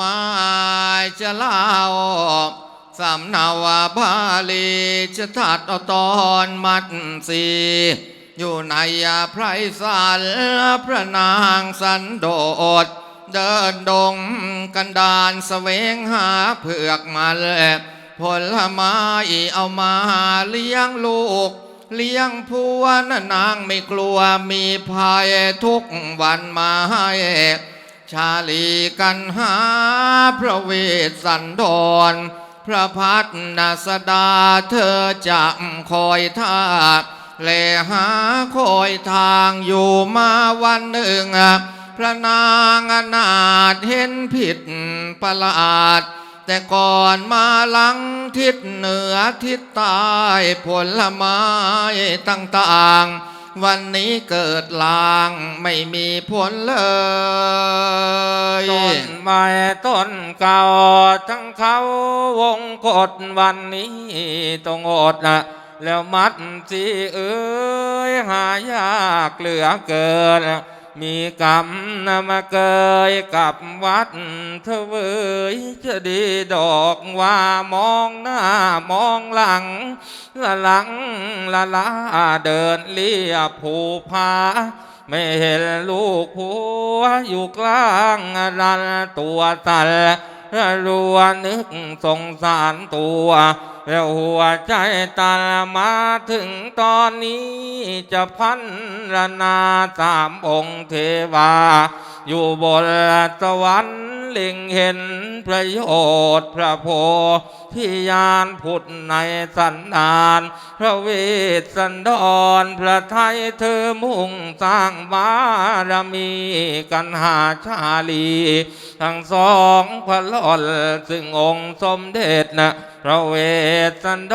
มาจะเล่าสำนาวาบาลีจะถัดเอาตอนมัดสีอยู่ในไพรสันพระนางสันโดษ เดินดงกันดานเสวงหาเผือกมาแลผลไม้เอามาเลี้ยงลูก เลี้ยงผัวนนางไม่กลัวมีภัยทุกวันมาให้ ชาลีกันหา พระเวสสันดร พระพัฒนาสดาเธอจะคอยท่าแลหาคอยทางอยู่มาวันหนึ่ง พระนางอนาถเห็นผิดประหลาด แต่ก่อนมาหลังทิศเหนือทิศใต้ผลไม้ต่างๆ วันนี้เกิดลางไม่มีผลเลยต้นไม้ต้นเก่าทั้งเขาวงกดวันนี้ต้องอดนะแล้วมัดสีเอ้ยหายากเหลือเกิน มีกรรมนมาเกยกับวัดเธอเวยจะดีดอกว่ามองหน้ามองหลัง ละหลังละลาเดินเลียผูพาไม่เห็นลูกผัวอยู่กลางรันตัวสันรัวนึกสงสารตัว แล้วหัวใจตันมาถึงตอนนี้จะพันรนาสามองค์เทวา อยู่บนสวรรค์ล็งเห็นประโยชน์พระโพธิญาณผุดในสันดาน พระเวสสันดรพระไทยเธอมุ่งสร้างบารมีกันหาชาลี ทั้งสองพระลอนซึ่งองค์สมเด็จนะ พระเวสสันด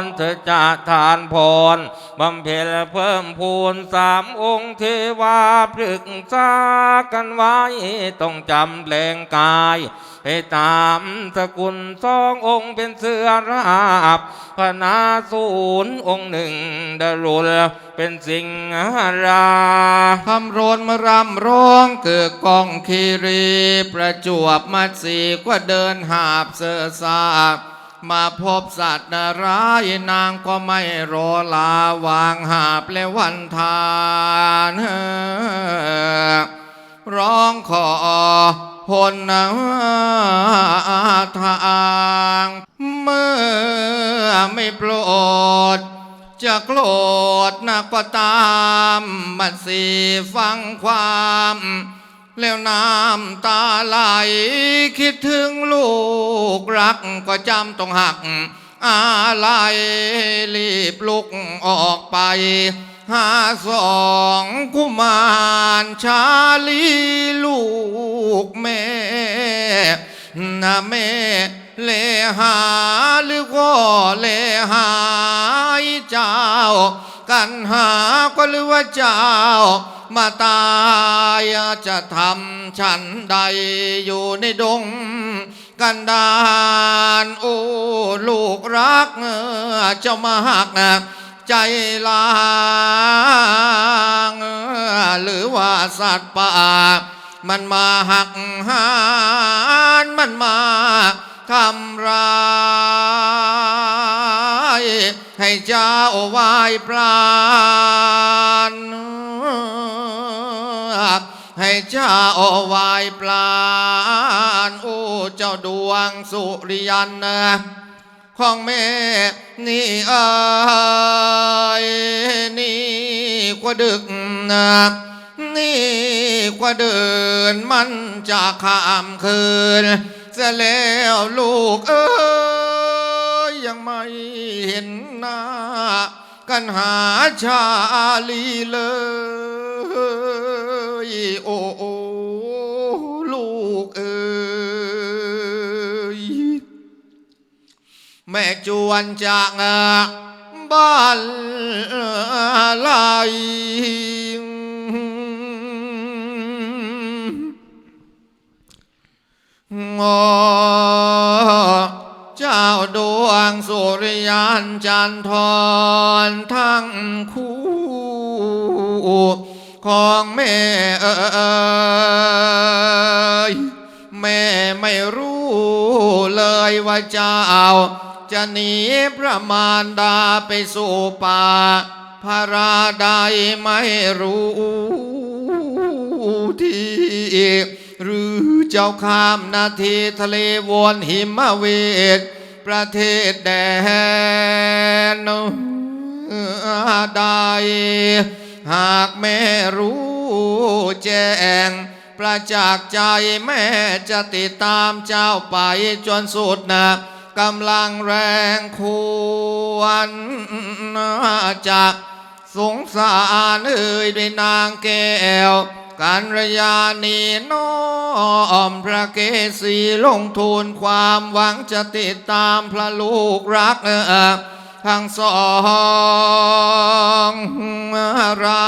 รเธอจะทานพรบำเพ็ญเพิ่มพูนสามองค์เทวาพฤกษากันไว้ต้องจำแปลงกายให้ตามสกุลสององค์เป็นเสือราบพนาศูนย์องค์หนึ่งดรุลเป็นสิงหราคำโรนมารำร้องเกิดกองคีรี ประจวบมัดสีก็เดินหาบเสือสาบ มาพบสัตว์นารายนางก็ไม่รอลาวางหาบและวันทานร้องขอพลนาทางเมื่อไม่โปรด จะโกรธนักก็ตามบัดสีฟังความ แล้วน้ำตาไหลคิดถึงลูกรักก็จำต้องหักอะไรรีบลุกออกไป หาสองกุมารชาลีลูกแม่นะแม่เลหาหรือก็เลหายเจ้ากันหา หรือว่าเจ้ามาตายจะทำฉันใดอยู่ในดง กันดานโอ้ลูกรักเจ้ามาหักใจลางหรือว่าสัตว์ป่า มันมาหักหานมันมาทำร้าย ให้เจ้าวายปราณให้เจ้าวายปราณโอ้เจ้าดวงสุริยันนะของแม่นี่เอ้ยนี่กว่าดึกนะนี่กว่าเดินมันจะข้ามคืนเสียแล้วลูกเอ้ย ยังไม่เห็นหน้า กันหาชาลีเลย โอ้โอลูกเอ้ยแม่จวนจากบ้านลายงอ ดวงสุริยันจันทรทั้งคู่ ของแม่เอ๋ยแม่ไม่รู้เลยว่าเจ้า จะหนีพระมารดาไปสู่ป่าพระราใดไม่รู้ที่หรือเจ้าข้ามนาทีทะเลวนหิมะเวท ประเทศแดนใดหากแม่รู้แจ้งประจักษ์ใจแม่จะติดตามเจ้าไปจนสุดนะกำลังแรงควรจากสงสารเอ่ยด้วยนางแก้ว การรยานีน้อมพระเกศีลงทุนความหวังจะติดตามพระลูกรักทั้งสองรา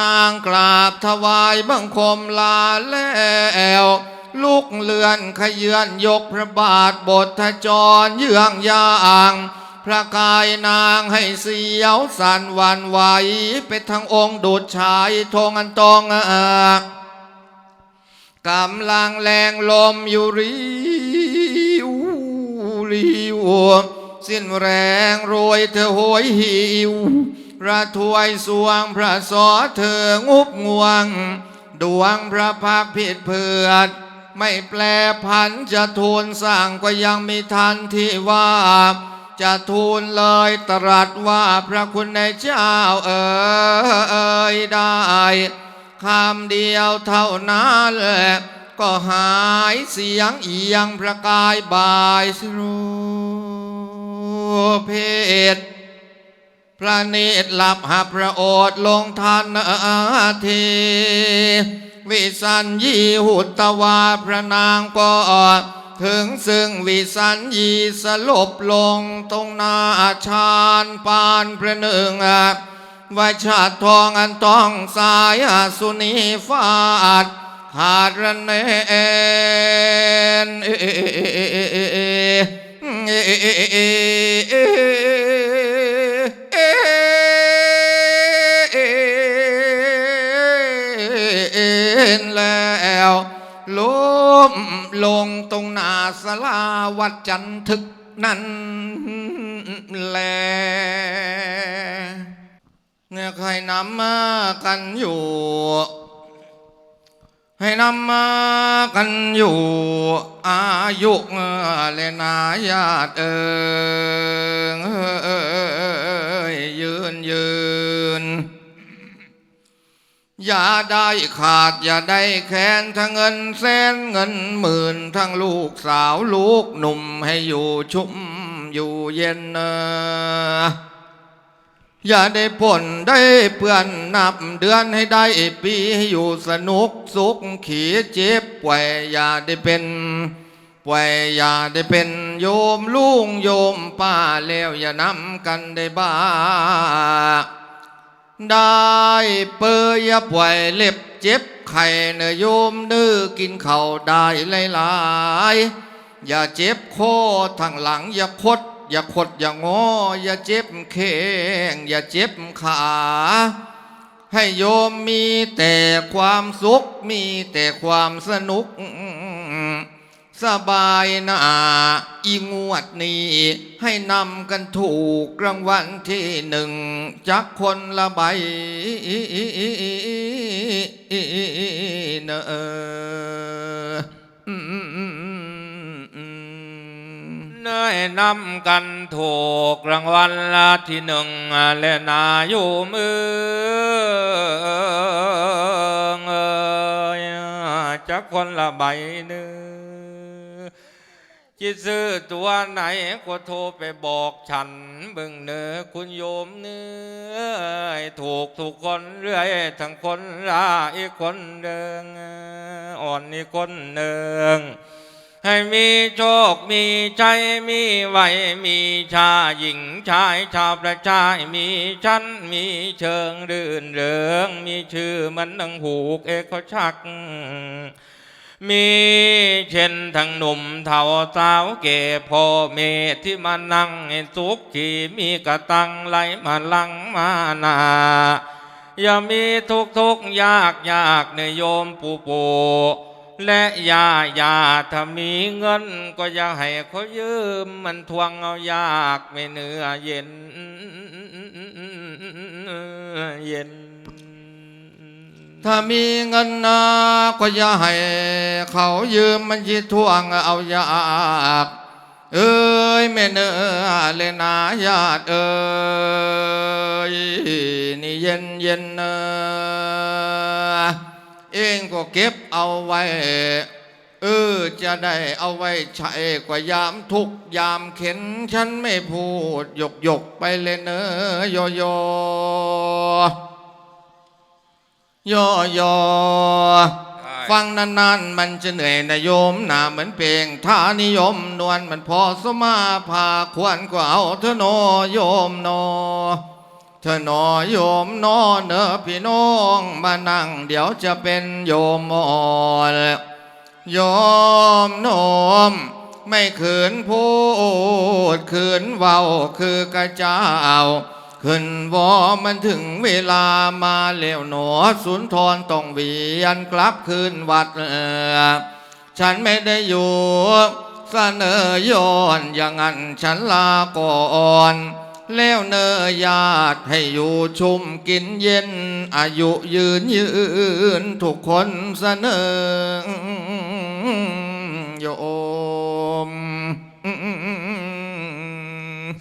นางกราบถวายบังคมลาแล้วลุกเลือนขยื่นยกพระบาทบทจรเยื่องยาง พระกายนางให้เสียวสันวันไหวไปทั้งองค์ดูดชายทงอันตองอากกำลังแรงลมอยู่ริวริวสิ้นแรงโรยเธอโหยหิวระถวยสวงพระสอเธองุบงวง ดวงพระพักผิดเผือดไม่แปลพันจะทูลสร้างก็ยังมีทันที่ว่า จะทูลเลยตรัสว่าพระคุณในเจ้าเอ๋ยได้คำเดียวเท่านั้นแหละก็หายเสียงเอียงพระกายบายสรูเพศพระเนตรหลับหับพระโอษลงทันทีวิสัญญีหุตวาพระนางก็ ถึงซึ่งวิสัญญีสลบลงตรงนาชานปานพระหนึ่งไวชาติทองอันต้องสายสุนีฟาดขาดระเนน ลงตรงหน้าสลาวัดจันทึกนั้นแลเนี่ยใครนำมากันอยู่ ให้นำมากันอยู่ อายุแลนาญาติเอยยืนยืน อย่าได้ขาดอย่าได้แค้นทั้งเงินแสนเงินหมื่นทั้งลูกสาวลูกหนุ่มให้อยู่ชุ่มอยู่เย็นเนออย่าได้ผลได้เปื่อนนับเดือนให้ได้ปีให้อยู่สนุกสุขขีเจ็บป่วยอย่าได้เป็นป่วยอย่าได้เป็นโยมลุงโยมป้าแล้วอย่านำกันได้บ้า ได้เปยอย่าป่วยเล็บเจ็บไข้เนื้อโยมดื้อกินเข้าได้หลายๆอย่าเจ็บคอทางหลังอย่าคด อย่าคดอย่างงออย่าเจ็บแข้งอย่าเจ็บขา ให้โยมมีแต่ความสุขมีแต่ความสนุก สบายนาอีงวดนี้ ให้นำกันถูกรางวัลที่หนึ่งจักคนละใบเนอะอืมเนยนำกันถูกรางวัลละที่หนึ่งและนาอยู่มือจักคนละใบเนื้อ จิตซื้อตัวไหนก็โทรไปบอกฉันเบิ่งเนื้อคุณโยมเนื้อถูกทุกคนเรื่อยทั้งคนละอีกคนเดิงอ่อนอีกคนหนึ่งให้มีโชค มีใจมีไหว มีชาหญิงชายชาวประชามีชั้น มีเชิงรื่นเริง มีชื่อมันนังหูกเอกชัก มีเช่นทั้งหนุ่มเท่าสาวเก่พ่อเมที่มานั่งสุขที่มีกระตังไหลมาลังมานาอย่ามีทุกทุกยากยากเนยโยมปู่ปู่และยายาถ้ามีเงินก็อย่าให้เขายืมมันทวงเอายากไม่เนื้อเย็นเย็น ถ้ามีเงินนาก็อย่าให้ เขายืมมันยิทวงเอายากเอ้ยแม่เนื้อเลยนาญาติเอ้ยนี่เย็นเย็นเนอเองก็เก็บเอาไว้ เออจะได้เอาไว้ใช้กว่ายามทุกยามเข็นฉันไม่พูดหยกหยกไปเลยเนอยอย อยอยอได้ฟังนานๆ มันจะเหนื่อยนะโยมหนาเหมือนเพลงท่านิยมนวลมันพอสมาพาควรก็เอาเธอโนโยมโนเธอหนอโยมโนเนอพี่น้องมานั่งเดี๋ยวจะเป็นโยมมอนโยมโนม ไม่ขืนพูดขืนเว้าคือกระเจ้า ขึ้นวอมันถึงเวลามาเล้วหนอสุนทรต้องเวียนกลับคืนวัดเออฉันไม่ได้อยู่เสนอย้อนอย่างนั้นฉันลาก่อนแล้วเนอญาติให้อยู่ชุมกินเย็น อายุยืนยืนทุกคนเสนอ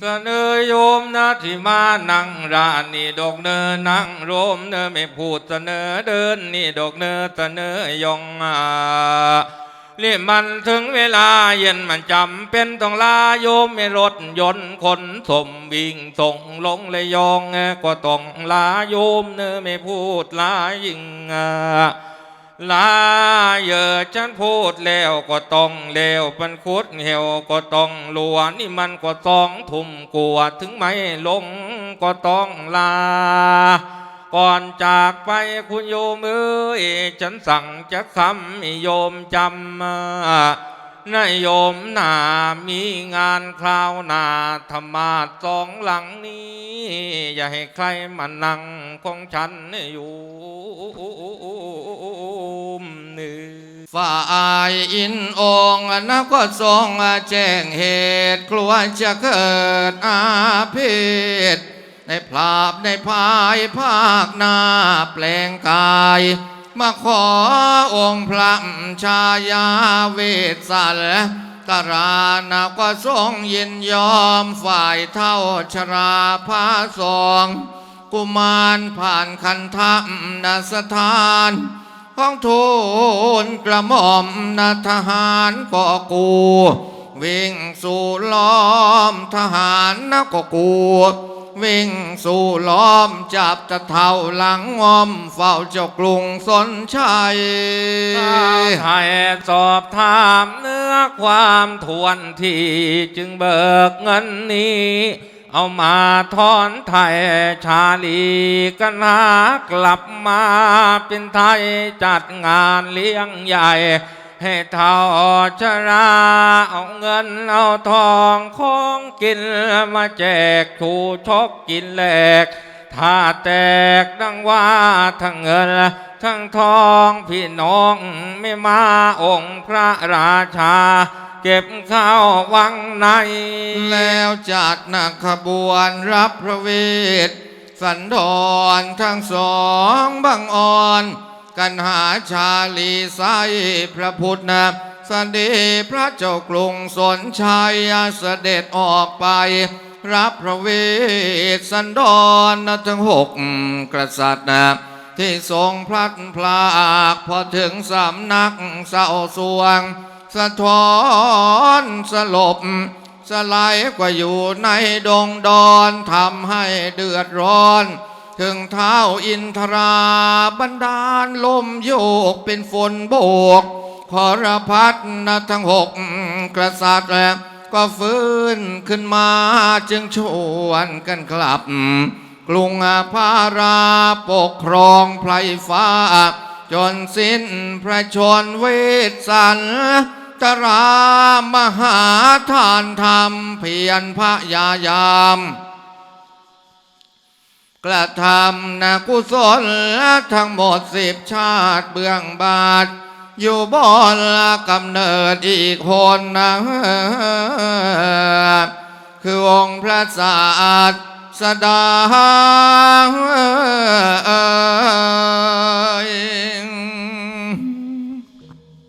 สนอโยมนะที่มานั่งร้านนี่ดอกเนอนั่งโรมเนอไม่พูดเสนอเดินนี่ดอกเนอเสนอยองอาเรียมันถึงเวลาเย็นมันจำเป็นต้องลาโยมไม่รถยนต์คนสมวิ่งส่งลงเลยยองก็ต้องลาโยมเนอไม่พูดลายิงอ่า ลาเยอะฉันพูดแล้วก็ต้องเลวปันคุดเหี่ยวก็ต้องหลวนี่มันก็ต้องทุ่มกลัวถึงไม่ลงก็ต้องลา ก่อนจากไปคุณโยมเอ้ยฉันสั่งจะคำโยมจำมานโยมหนามีงานคราวหนาธรรมาสสองหลังนี้ อย่าให้ใครมานั่งของฉันอยู่ ฝ่ายอินองนะก็ทรงแจ้งเหตุกลัวจะเกิดอาเพศในพลาบในภายภาคหน้าแปลงกาย มาขอองค์พระชายาเวสสันตรานาก็ทรงยินยอมฝ่ายเท่าชราพาสอง กุมารผ่านคันธรรมนาสถาน ของทูลกระหม่อมนาทหารก็กู วิ่งสู่ล้อมทหารนะก็กู วิ่งสู่ล้อมจับตะเท่าหลังงอมเฝ้าเจ้ากรุงสนชัยไทยสอบถามเนื้อความทวนที่จึงเบิกเงินนี้ เอามาทอนไทยชาลีกันหากลับมาเป็นไทยจัดงานเลี้ยงใหญ่ ให้เท่าชราเอาเงินเอาทองของกินมาแจกถูชกกินแหลก ถ้าแตกดังว่าทั้งเงินทั้งทองพี่น้องไม่มาองค์พระราชา เก็บข้าววังใน แล้วจัดนักขบวนรับพระเวท สันดอนทั้งสองบังอ่อน กันหาชาลีไซพระพุทธนะเสด็จพระเจ้ากรุงสนชัยเสด็จออกไป รับพระเวทสันดอนทั้งหกกษัตริย์นะที่ทรงพลัดพรากพอถึงสำนักเศร้าสวง สะท้อนสลบ สลายกว่าอยู่ในดงดอนทำให้เดือดร้อน ถึงเท้าอินทราบันดาลลมโยกเป็นฝนโบกขอรพัดนะทั้งหกกษัตริย์แล้ว ก็ฟื้นขึ้นมาจึงชวนกันกลับ กรุงพาราปกครองไพรฟ้า จนสิ้นพระชนเวสสันตรามหาทานธรรมเพียรพยายาม กระทำนากุศลทั้งหมดสิบชาติเบื้องบาท อยู่บ่อนกำเนิดอีกคนนะคือองค์พระศาสสดาเอ